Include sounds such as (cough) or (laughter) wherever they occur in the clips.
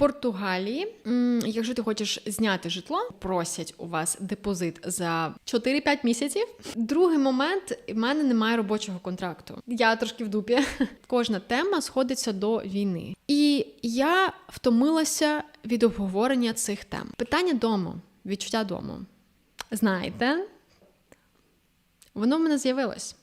Португалії, якщо ти хочеш зняти житло, просять у вас депозит за 4-5 місяців. Другий момент в мене немає робочого контракту. Я трошки в дупі. (laughs) Кожна тема сходиться до війни. І я втомилася від обговорення цих тем. Питання дому, відчуття дому. Знаєте, Воно в мене з'явилось.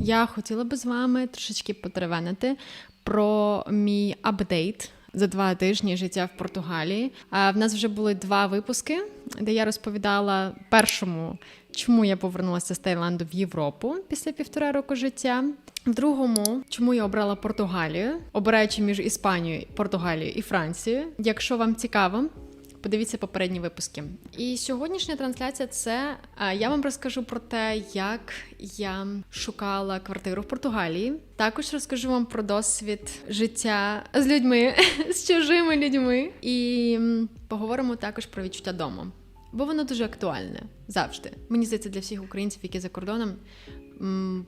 Я хотіла би з вами трошечки потеревенити про мій апдейт за два тижні життя в Португалії. А в нас вже були два випуски, де я розповідала першому, чому я повернулася з Таїланду в Європу після півтора року життя. В другому, чому я обрала Португалію, обираючи між Іспанією, Португалією і Францією. Якщо вам цікаво, Подивіться попередні випуски. І сьогоднішня трансляція це я вам розкажу про те, як я шукала квартиру в Португалії. Також розкажу вам про досвід життя з людьми, (laughs) з чужими людьми. І поговоримо також про відчуття дому. Бо воно дуже актуальне завжди. Мені здається, для всіх українців, які за кордоном.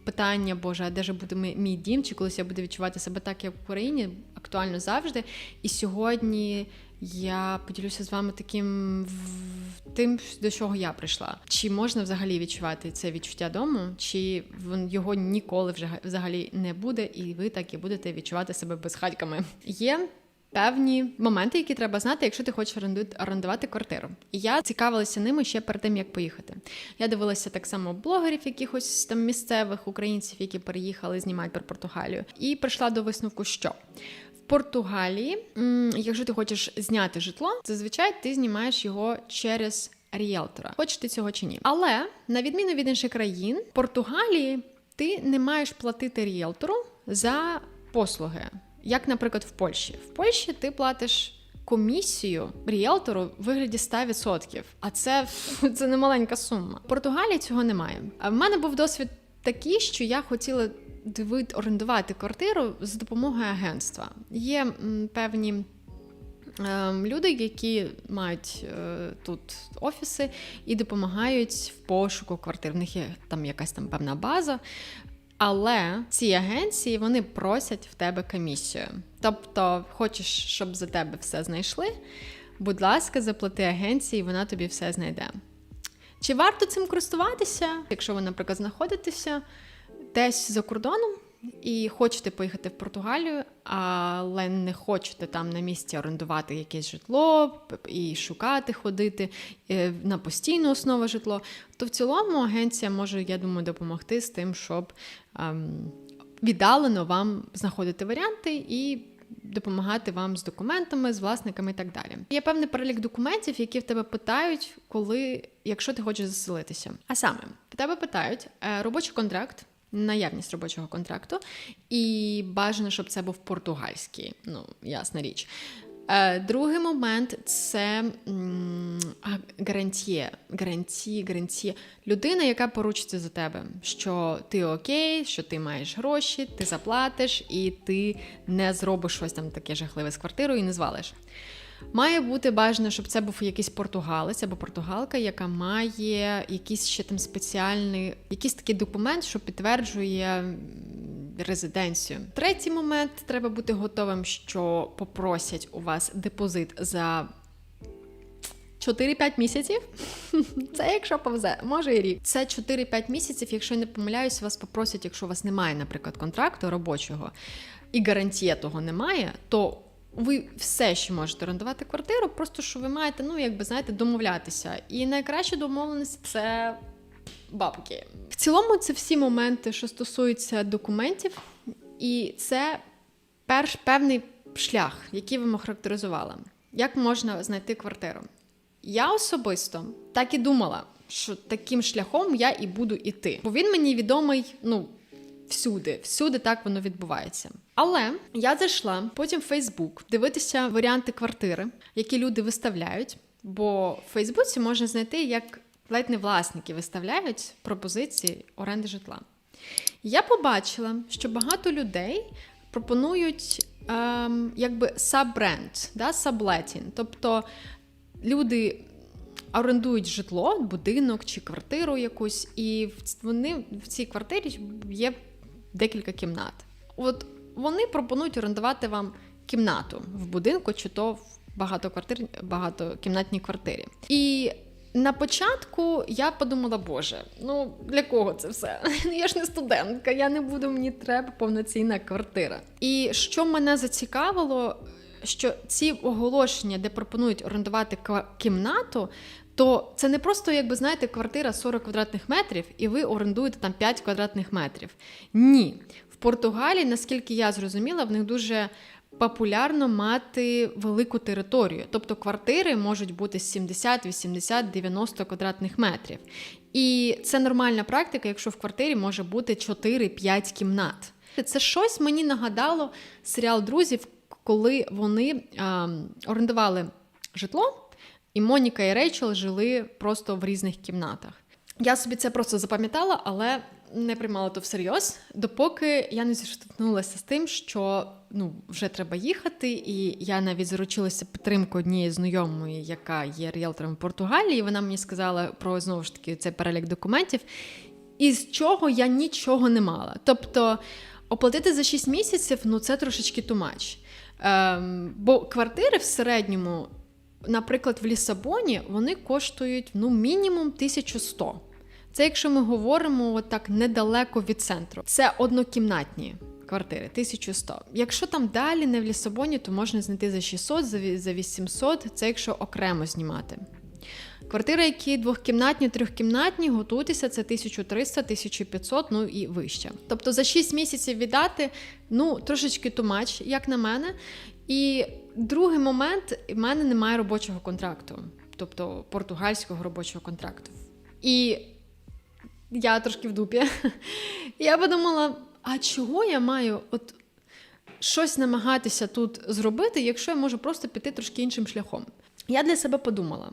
Питання, Боже, а де ж буде мій дім? Чи колись я буду відчувати себе так, як в Україні? Актуально завжди. І сьогодні я поділюся з вами таким тим, до чого я прийшла. Чи можна взагалі відчувати це відчуття дому, чи його ніколи вже взагалі не буде, і ви так і будете відчувати себе безхатьками? Є певні моменти, які треба знати, якщо ти хочеш орендувати квартиру. І я цікавилася ними ще перед тим, як поїхати. Я дивилася так само блогерів, якихось там місцевих українців, які переїхали, знімають про Португалію, і прийшла до висновку, що Португалії, якщо ти хочеш зняти житло, зазвичай ти знімаєш його через ріелтора. Хочеш ти цього чи ні. Але на відміну від інших країн, в Португалії ти не маєш платити ріелтору за послуги, як, наприклад, в Польщі. В Польщі ти платиш. Комісію ріелтору в вигляді 100%, а це, це не маленька сума. В Португалії цього немає. А в мене був досвід такий, що я хотіла дивити, орендувати квартиру за допомогою агентства. Є певні ем, люди, які мають е, тут офіси і допомагають в пошуку квартир. В них є там якась там певна база. Але ці агенції вони просять в тебе комісію. Тобто, хочеш, щоб за тебе все знайшли, будь ласка, заплати агенції, вона тобі все знайде. Чи варто цим користуватися, якщо ви, наприклад, знаходитеся десь за кордоном і хочете поїхати в Португалію, але не хочете там на місці орендувати якесь житло і шукати, ходити е, на постійну основу житло, то в цілому агенція може, я думаю, допомогти з тим, щоб ем, віддалено вам знаходити варіанти і допомагати вам з документами, з власниками і так далі. Є певний перелік документів, які в тебе питають, коли, якщо ти хочеш заселитися. А саме, в тебе питають е, робочий контракт. Наявність робочого контракту, і бажано, щоб це був португальський, ну ясна річ. Е, другий момент це гарантіє, гарантії, гарантіє. Людина, яка поручиться за тебе, що ти окей, що ти маєш гроші, ти заплатиш, і ти не зробиш щось там таке жахливе з квартирою і не звалиш. Має бути бажано, щоб це був якийсь португалець або португалка, яка має якийсь ще там спеціальний, якийсь такий документ, що підтверджує резиденцію. Третій момент треба бути готовим, що попросять у вас депозит за 4-5 місяців. (laughs) Це якщо повзе, може і рік. Це 4-5 місяців, якщо я не помиляюсь, вас попросять, якщо у вас немає, наприклад, контракту робочого і гарантія того немає, то ви все ще можете орендувати квартиру, просто що ви маєте, ну якби знаєте, домовлятися. І найкраща домовленість це бабки. В цілому, це всі моменти, що стосуються документів, і це перш певний шлях, який вам охарактеризувала. Як можна знайти квартиру? Я особисто так і думала, що таким шляхом я і буду іти. Бо він мені відомий, ну. Всюди, всюди так воно відбувається. Але я зайшла потім в Фейсбук дивитися варіанти квартири, які люди виставляють. Бо в Фейсбуці можна знайти, як ледь не власники виставляють пропозиції оренди житла. Я побачила, що багато людей пропонують ем, якби саббренд, да, саблетінг. Тобто люди орендують житло, будинок чи квартиру якусь, і вони в цій квартирі є декілька кімнат. От вони пропонують орендувати вам кімнату в будинку чи то в багато квартир, багатокімнатній квартирі. І на початку я подумала, боже, ну для кого це все? (laughs) Я ж не студентка, я не буду, мені треба повноцінна квартира. І що мене зацікавило, що ці оголошення, де пропонують орендувати кімнату, то це не просто, якби знаєте, квартира 40 квадратних метрів, і ви орендуєте там 5 квадратних метрів.Ні. В Португалії, наскільки я зрозуміла, в них дуже популярно мати велику територію. Тобто квартири можуть бути 70, 80, 90 квадратних метрів. І це нормальна практика, якщо в квартирі може бути 4-5 кімнат. Це щось мені нагадало серіал друзів, коли вони а, орендували житло, і Моніка і Рейчел жили просто в різних кімнатах. Я собі це просто запам'ятала, але не приймала то всерйоз, допоки я не зіштовхнулася з тим, що ну вже треба їхати, і я навіть заручилася підтримкою однієї знайомої, яка є ріелтором в Португалії. Вона мені сказала про знову ж таки цей перелік документів, із чого я нічого не мала. Тобто оплатити за 6 місяців ну це трошечки тумач. Ем, бо квартири в середньому, наприклад, в Лісабоні, вони коштують ну, мінімум 1100. Це якщо ми говоримо так недалеко від центру. Це однокімнатні квартири, 1100. Якщо там далі не в Лісабоні, то можна знайти за 600, за за 800, це якщо окремо знімати. Квартири, які двохкімнатні, трьохкімнатні, готуйтеся, це 1300, 1500, ну і вище. Тобто за 6 місяців віддати, ну, трошечки тумач, як на мене. І другий момент, в мене немає робочого контракту, тобто португальського робочого контракту. І я трошки в дупі. (laughs) Я подумала, а чого я маю от щось намагатися тут зробити, якщо я можу просто піти трошки іншим шляхом? Я для себе подумала: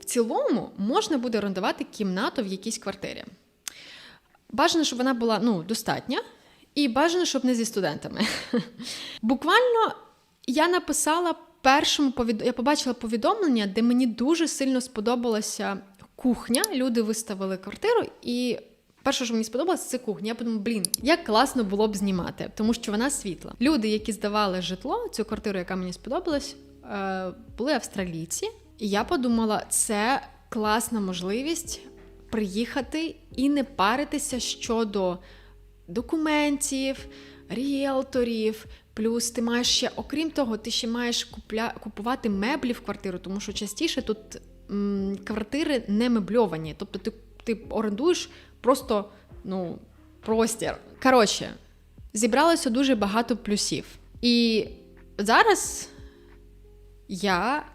в цілому можна буде орендувати кімнату в якійсь квартирі. Бажано, щоб вона була ну, достатня, і бажано, щоб не зі студентами. (laughs) Буквально я написала першому повід... я побачила повідомлення, де мені дуже сильно сподобалася кухня. Люди виставили квартиру, і перше, що мені сподобалося, це кухня. Я подумала, блін, як класно було б знімати, тому що вона світла. Люди, які здавали житло, цю квартиру, яка мені сподобалась, е, були австралійці. І я подумала, це класна можливість приїхати і не паритися щодо документів, ріелторів. Плюс ти маєш ще, окрім того, ти ще маєш купля, купувати меблі в квартиру, тому що частіше тут м, квартири не мебльовані. Тобто ти, ти орендуєш просто ну, простір. Коротше, зібралося дуже багато плюсів. І зараз я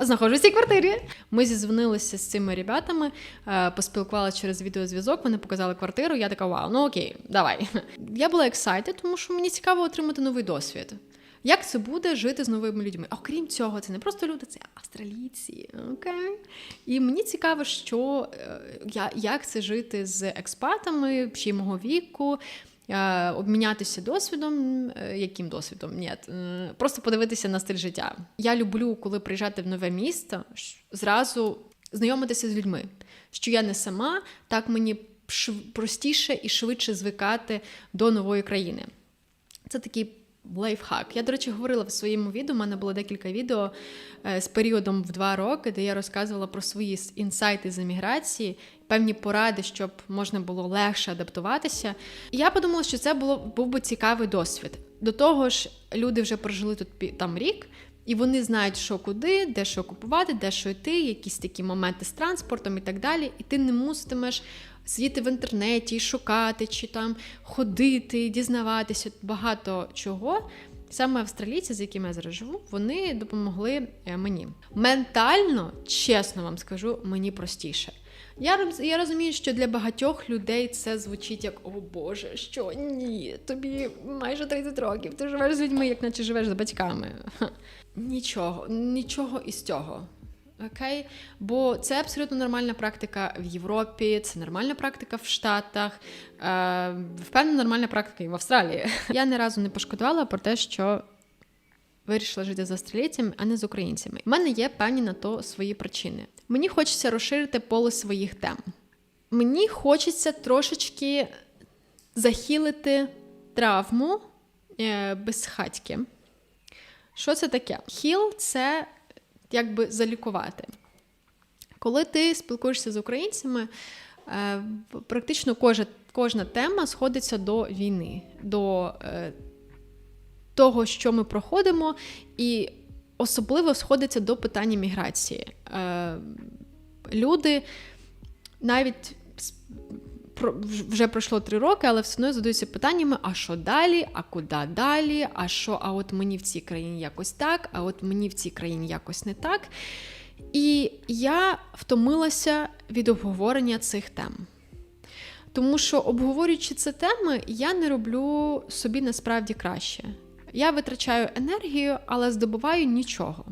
знаходжусь в цій квартирі. Ми зізвонилися з цими ребятами, е, поспілкувалися через відеозв'язок, вони показали квартиру. Я така, вау, ну окей, давай. (laughs) Я була excited, тому що мені цікаво отримати новий досвід. Як це буде жити з новими людьми? Окрім цього, це не просто люди, це австралійці. Окей. І мені цікаво, що е, я- як це жити з експатами ще й мого віку. Е, Обмінятися досвідом, е, яким досвідом? Ні, е, просто подивитися на стиль життя. Я люблю, коли приїжджати в нове місто, зразу знайомитися з людьми. Що я не сама, так мені простіше і швидше звикати до нової країни. Це такий лайфхак. Я, до речі, говорила в своєму відео. У мене було декілька відео з періодом в два роки, де я розказувала про свої інсайти з еміграції, певні поради, щоб можна було легше адаптуватися. І я подумала, що це було був би цікавий досвід. До того ж, люди вже прожили тут там рік. І вони знають, що куди, де що купувати, де що йти, якісь такі моменти з транспортом і так далі. І ти не муситимеш сидіти в інтернеті, шукати, чи там ходити, дізнаватися багато чого. Саме австралійці, з якими я зараз живу, вони допомогли е, мені. Ментально, чесно вам скажу, мені простіше. Я, я розумію, що для багатьох людей це звучить як о Боже, що ні, тобі майже 30 років, ти живеш з людьми, як наче живеш з батьками. (laughs) Нічого, нічого із цього. Окей? Бо це абсолютно нормальна практика в Європі, це нормальна практика в Штатах, е, впевнена, нормальна практика і в Австралії. (laughs) Я ні разу не пошкодувала про те, що вирішила жити з австралійцями, а не з українцями. У мене є певні на то свої причини. Мені хочеться розширити поле своїх тем. Мені хочеться трошечки захилити травму е, безхатьки. Що це таке? Хіл це якби залікувати. Коли ти спілкуєшся з українцями, е, практично кожна, кожна тема сходиться до війни, до е, того, що ми проходимо, і особливо сходиться до питання міграції. Е, люди навіть вже пройшло три роки, але все одно задаються питаннями: а що далі, а куди далі? А що, а от мені в цій країні якось так, а от мені в цій країні якось не так. І я втомилася від обговорення цих тем. Тому що, обговорюючи ці теми, я не роблю собі насправді краще. Я витрачаю енергію, але здобуваю нічого.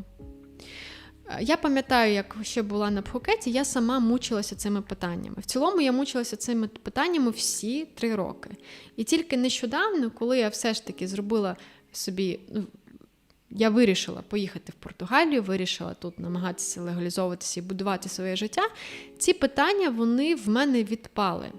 Е, Я пам'ятаю, як ще була на Пхукеті, я сама мучилася цими питаннями. В цілому я мучилася цими питаннями всі три роки. І тільки нещодавно, коли я все ж таки зробила собі, ну, я вирішила поїхати в Португалію, вирішила тут намагатися легалізовуватися і будувати своє життя. Ці питання вони в мене відпали.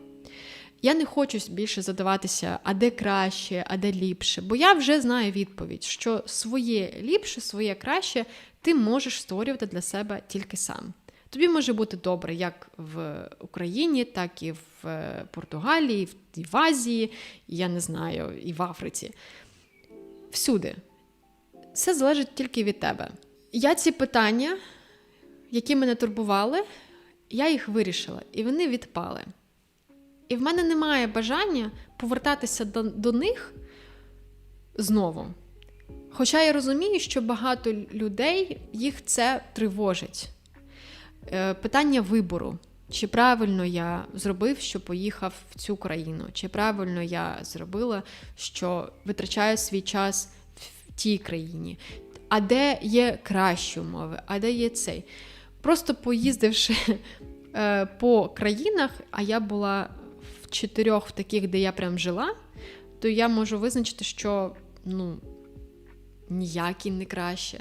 Я не хочу більше задаватися, а де краще, а де ліпше, бо я вже знаю відповідь, що своє ліпше, своє краще ти можеш створювати для себе тільки сам. Тобі може бути добре як в Україні, так і в е, Португалії, і в Азії, я не знаю, і в Африці. Всюди. Все залежить тільки від тебе. Я ці питання, які мене турбували, я їх вирішила, і вони відпали. І в мене немає бажання повертатися до, до них знову. Хоча я розумію, що багато людей їх це тривожить. Е, Питання вибору. Чи правильно я зробив, що поїхав в цю країну? Чи правильно я зробила, що витрачаю свій час в тій країні? А де є кращі умови, а де є цей? Просто поїздивши е, по країнах, а я була чотирьох таких, де я прям жила, то я можу визначити, що ну, ніякий не краще.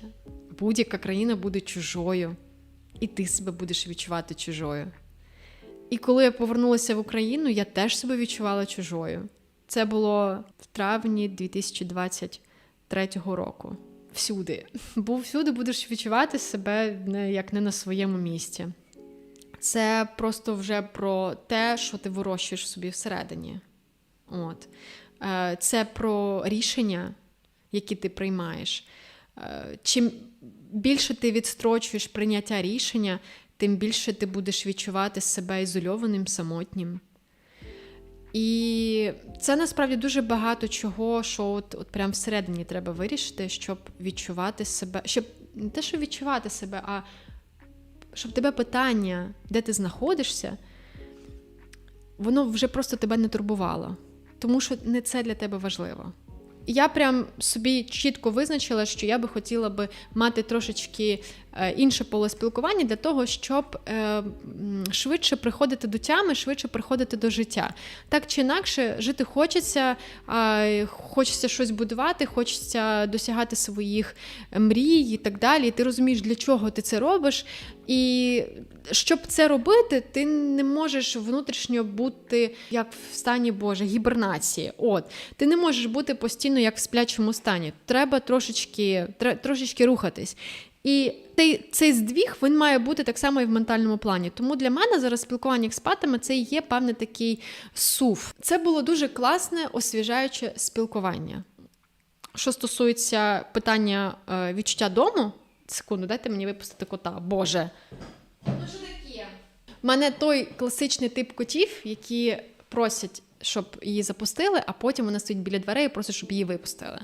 Будь-яка країна буде чужою, і ти себе будеш відчувати чужою. І коли я повернулася в Україну, я теж себе відчувала чужою. Це було в травні 2023 року. Всюди. Бо всюди будеш відчувати себе як не на своєму місці. Це просто вже про те, що ти вирощуєш собі всередині. От. Е, Це про рішення, які ти приймаєш. Е, Чим більше ти відстрочуєш прийняття рішення, тим більше ти будеш відчувати себе ізольованим, самотнім. І це насправді дуже багато чого, що от, от прям всередині треба вирішити, щоб відчувати себе, щоб не те, що відчувати себе, а щоб тебе питання, де ти знаходишся, воно вже просто тебе не турбувало, тому що не це для тебе важливо. Я прям собі чітко визначила, що я би хотіла би мати трошечки е, інше поле спілкування для того, щоб е, швидше приходити до тями, швидше приходити до життя. Так чи інакше, жити хочеться, хочеться щось будувати, хочеться досягати своїх мрій і так далі. І ти розумієш, для чого ти це робиш. І щоб це робити, ти не можеш внутрішньо бути як в стані Боже, гібернації. От ти не можеш бути постійно як в сплячому стані. Треба трошечки, трошечки рухатись. І цей, цей здвіг він має бути так само і в ментальному плані. Тому для мене зараз спілкування експатами це є певний такий сув. Це було дуже класне, освіжаюче спілкування. Що стосується питання е, відчуття дому, секунду, дайте мені випустити кота. Боже. Ну, що таке? У мене той класичний тип котів, які просять, щоб її запустили, а потім вона стоїть біля дверей і просить, щоб її випустили.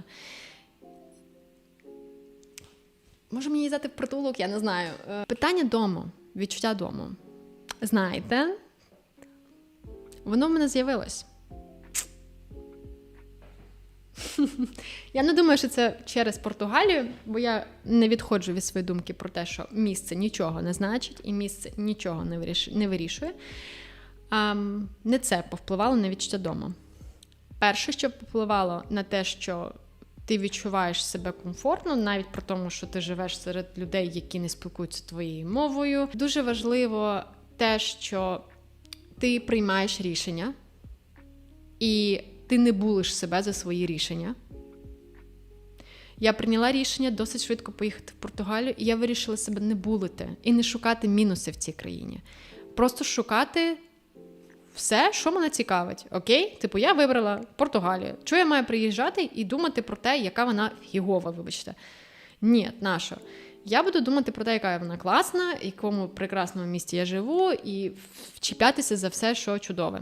Може мені її взяти в притулок, я не знаю. Е, Питання дому, відчуття дому. Знаєте, воно в мене з'явилось. Я не думаю, що це через Португалію, бо я не відходжу від своєї думки про те, що місце нічого не значить, і місце нічого не вирішує. Не це повпливало на відчуття дому. Перше, що повпливало на те, що ти відчуваєш себе комфортно, навіть при тому, що ти живеш серед людей, які не спілкуються твоєю мовою. Дуже важливо те, що ти приймаєш рішення, і ти не булиш себе за свої рішення. Я прийняла рішення досить швидко поїхати в Португалію, і я вирішила себе не булити і не шукати мінуси в цій країні. Просто шукати все, що мене цікавить. Окей? Типу, я вибрала Португалію. Чого я маю приїжджати і думати про те, яка вона фігова, вибачте. Ні, наша. Я буду думати про те, яка вона класна, якому прекрасному місті я живу, і вчіплятися за все, що чудове.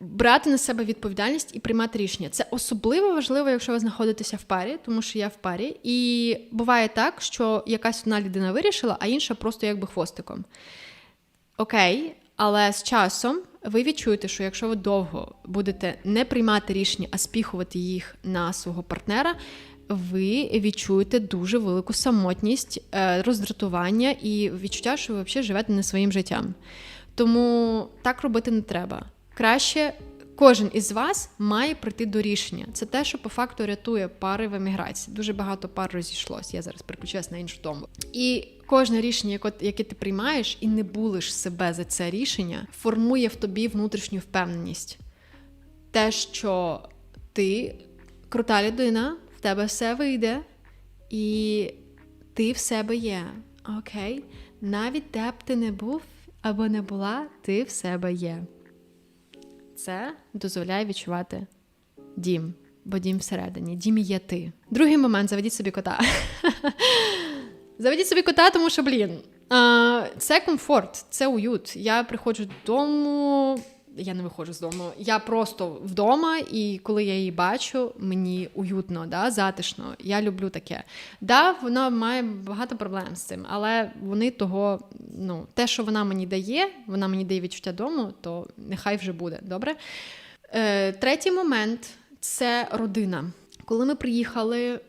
Брати на себе відповідальність і приймати рішення. Це особливо важливо, якщо ви знаходитеся в парі, тому що я в парі. І буває так, що якась одна людина вирішила, а інша просто якби хвостиком. Окей, але з часом ви відчуєте, що якщо ви довго будете не приймати рішення, а спіхувати їх на свого партнера, ви відчуєте дуже велику самотність, е, роздратування і відчуття, що ви взагалі живете не своїм життям. Тому так робити не треба. Краще кожен із вас має прийти до рішення. Це те, що по факту рятує пари в еміграції. Дуже багато пар розійшлось. Я зараз переключаюсь на іншу тому. І кожне рішення, яке- ти приймаєш, і не булиш себе за це рішення, формує в тобі внутрішню впевненість. Те, що ти крута людина, в тебе все вийде, і ти в себе є. Окей? Навіть де б ти не був або не була, ти в себе є. Це дозволяє відчувати дім, бо дім всередині. Дім є ти. Другий момент заведіть собі кота. (laughs) Заведіть собі кота, тому що, блін, це комфорт, це уют. Я приходжу додому. Я не виходжу з дому. Я просто вдома, і коли я її бачу, мені уютно, да, затишно. Я люблю таке. Да, вона має багато проблем з цим, але вони того, ну, те, що вона мені дає, вона мені дає відчуття дому, то нехай вже буде. Добре? Е, третій момент це родина. Коли ми приїхали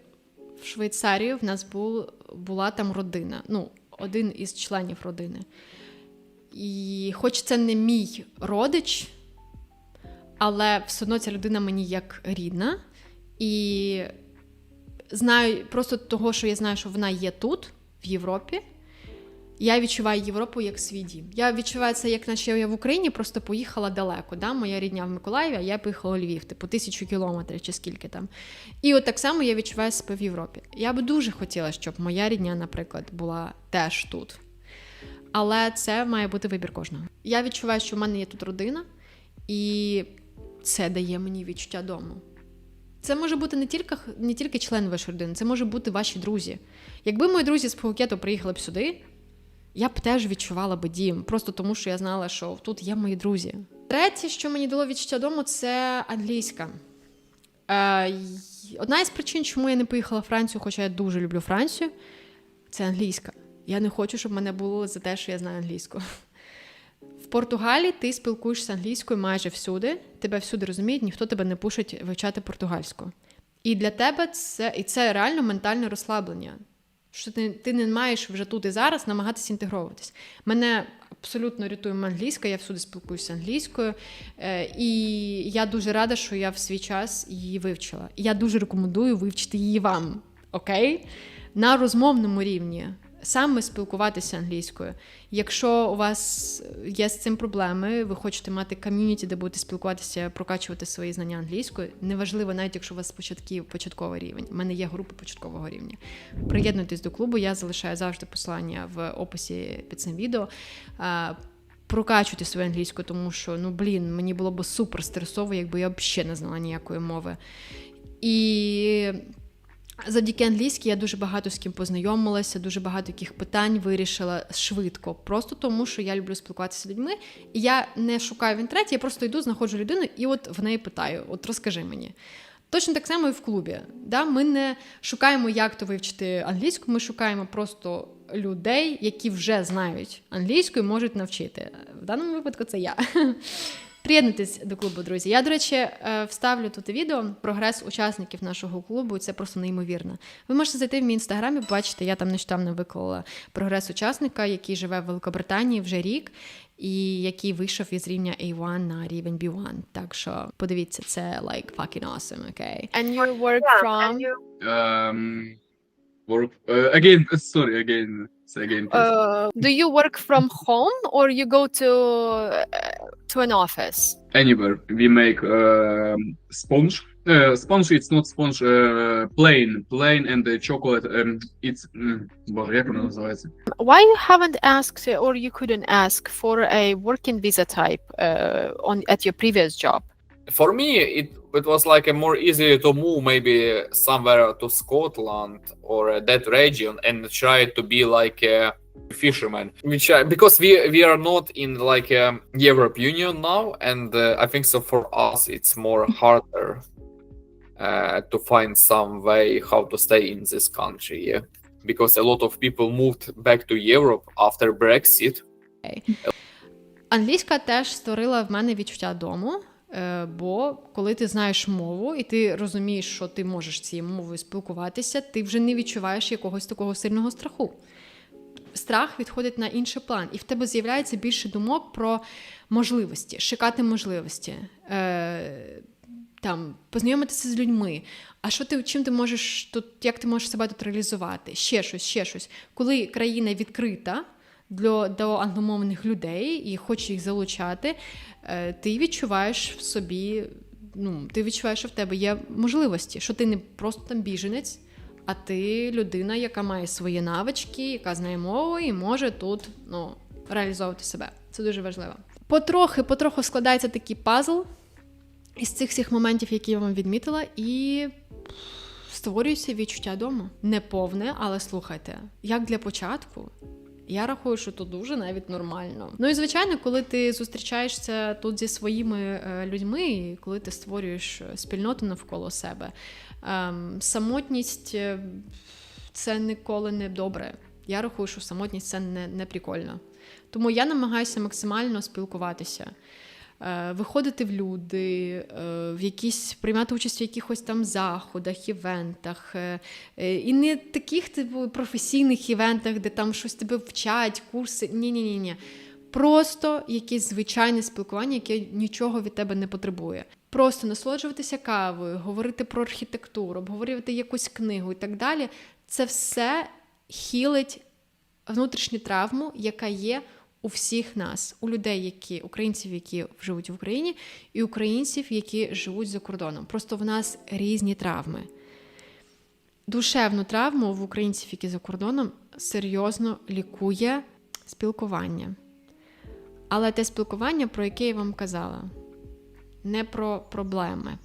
в Швейцарію, в нас був, була там родина. Ну, один із членів родини. І хоч це не мій родич, але все одно ця людина мені як рідна. І знаю просто того, що я знаю, що вона є тут, в Європі. Я відчуваю Європу як свій дім. Я відчуваю це, як наче я в Україні просто поїхала далеко. Да? Моя рідня в Миколаєві, а я поїхала у Львів, типу тисячу кілометрів чи скільки там. І от так само я відчуваю себе в Європі. Я би дуже хотіла, щоб моя рідня, наприклад, була теж тут. Але це має бути вибір кожного. Я відчуваю, що в мене є тут родина, і це дає мені відчуття дому. Це може бути не тільки, не тільки член вашої родини, це може бути ваші друзі. Якби мої друзі з Пхукету приїхали б сюди, я б теж відчувала би дім, просто тому що я знала, що тут є мої друзі. Третє, що мені дало відчуття дому, це англійська. Е, одна із причин, чому я не поїхала в Францію, хоча я дуже люблю Францію, це англійська. Я не хочу, щоб мене було за те, що я знаю англійську. В Португалії ти спілкуєшся англійською майже всюди, тебе всюди розуміють, ніхто тебе не пушить вивчати португальську. І для тебе це, і це реально ментальне розслаблення. Що ти, ти не маєш вже тут і зараз намагатися інтегровуватись. Мене абсолютно рятує англійська, я всюди спілкуюся англійською. Е, і я дуже рада, що я в свій час її вивчила. Я дуже рекомендую вивчити її вам. Окей? На розмовному рівні. Саме спілкуватися англійською. Якщо у вас є з цим проблеми, ви хочете мати ком'юніті, де будете спілкуватися, прокачувати свої знання англійською, неважливо, навіть якщо у вас початків, початковий рівень. У мене є групи початкового рівня. Приєднуйтесь до клубу, я залишаю завжди посилання в описі під цим відео. Прокачуйте свою англійську, тому що ну блін, мені було б супер стресово, якби я взагалі не знала ніякої мови. І Завдяки англійській я дуже багато з ким познайомилася, дуже багато яких питань вирішила швидко, просто тому що я люблю спілкуватися з людьми. І я не шукаю в інтернеті, я просто йду, знаходжу людину і от в неї питаю: от розкажи мені. Точно так само і в клубі. Да? Ми не шукаємо, як то вивчити англійську, ми шукаємо просто людей, які вже знають англійську і можуть навчити. В даному випадку це я. Приєднуйтесь до клубу, друзі. Я, до речі, е, вставлю тут відео прогрес учасників нашого клубу. Це просто неймовірно. Ви можете зайти в мій інстаграм і побачити, я там нещодавно виклала прогрес учасника, який живе в Великобританії вже рік, і який вийшов із рівня A1 на рівень B1. Так що подивіться, це like fucking awesome, okay? And you work Yeah, from Um, work uh, again. Sorry, again. Say again. Uh, do you work from home or you go to uh, to an office? Anywhere we make um, uh, sponge. sponge. It's not sponge. Uh, plain, plain, and the chocolate. Um, it's. Mm, Why you haven't asked, or you couldn't ask for a working visa type uh, on at your previous job? For me, it it was like a more easy to move maybe somewhere to Scotland or uh, that region and try to be like a fisherman, which I, because we we are not in like um, Europe Union now, and uh, I think so for us it's more harder uh, to find some way how to stay in this country. Yeah. Because a lot of people moved back to Europe after Brexit, Англійська теж створила в мене відчуття дому. Е, Бо коли ти знаєш мову і ти розумієш, що ти можеш цією мовою спілкуватися, ти вже не відчуваєш якогось такого сильного страху. Страх відходить на інший план, і в тебе з'являється більше думок про можливості, шукати можливості, е, там, познайомитися з людьми. А що ти чим ти можеш тут, як ти можеш себе тут реалізувати? Ще щось, ще щось. Коли країна відкрита для, до англомовних людей і хоче їх залучати, е, ти відчуваєш в собі, ну, ти відчуваєш, що в тебе є можливості, що ти не просто там біженець, а ти людина, яка має свої навички, яка знає мову і може тут ну, реалізовувати себе. Це дуже важливо. Потрохи, потроху складається такий пазл із цих всіх моментів, які я вам відмітила, і створюється відчуття дому. Не повне, але слухайте, як для початку. Я рахую, що то дуже навіть нормально. Ну і звичайно, коли ти зустрічаєшся тут зі своїми е, людьми, і коли ти створюєш е, спільноту навколо себе, ем, самотність е, це ніколи не добре. Я рахую, що самотність це не, не прикольно. Тому я намагаюся максимально спілкуватися. Е, Виходити в люди, е, в якісь приймати участь в якихось там заходах, івентах, е, і не таких типу професійних івентах, де там щось тебе вчать, курси. Ні, ні, ні, ні. Просто якесь звичайне спілкування, яке нічого від тебе не потребує. Просто насолоджуватися кавою, говорити про архітектуру, обговорювати якусь книгу і так далі. Це все хілить внутрішню травму, яка є у всіх нас, у людей, які українців, які живуть в Україні, і українців, які живуть за кордоном. Просто в нас різні травми. Душевну травму в українців, які за кордоном, серйозно лікує спілкування. Але те спілкування, про яке я вам казала, не про проблеми.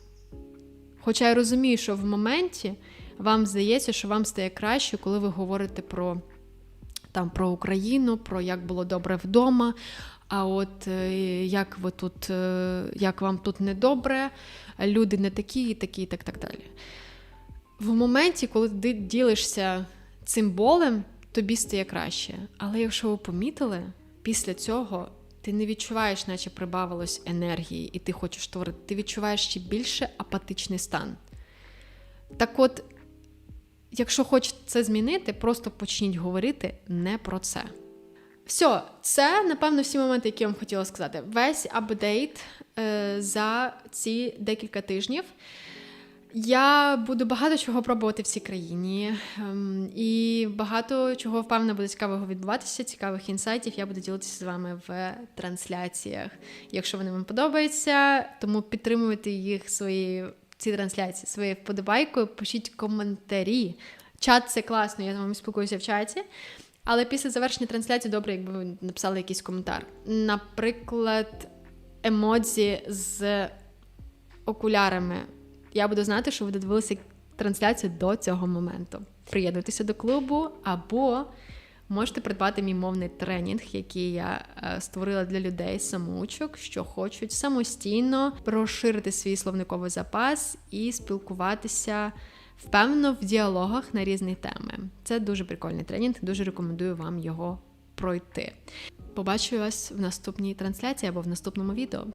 Хоча я розумію, що в моменті вам здається, що вам стає краще, коли ви говорите про, там, про Україну, про як було добре вдома. А от е, як ви тут, е, як вам тут недобре, люди не такі, і такі, і так, так далі. В моменті, коли ти ділишся цим болем, тобі стає краще. Але якщо ви помітили, після цього ти не відчуваєш, наче прибавилось енергії, і ти хочеш творити, ти відчуваєш ще більше апатичний стан. Так от, якщо хочете це змінити, просто почніть говорити не про це. Все, це, напевно, всі моменти, які я вам хотіла сказати. Весь апдейт е, за ці декілька тижнів. Я буду багато чого пробувати в цій країні, ем, і багато чого впевнено буде цікавого відбуватися, цікавих інсайтів. Я буду ділитися з вами в трансляціях. Якщо вони вам подобаються, тому підтримуйте їх свої ці трансляції своєю вподобайкою, пишіть коментарі. Чат це класно, я з вами спілкуюся в чаті. Але після завершення трансляції добре, якби ви написали якийсь коментар. Наприклад, емодзі з окулярами. Я буду знати, що ви додивилися трансляцію до цього моменту. Приєднуйтеся до клубу або можете придбати мій мовний тренінг, який я е, створила для людей самоучок, що хочуть самостійно розширити свій словниковий запас і спілкуватися впевнено в діалогах на різні теми. Це дуже прикольний тренінг, дуже рекомендую вам його пройти. Побачу вас в наступній трансляції або в наступному відео.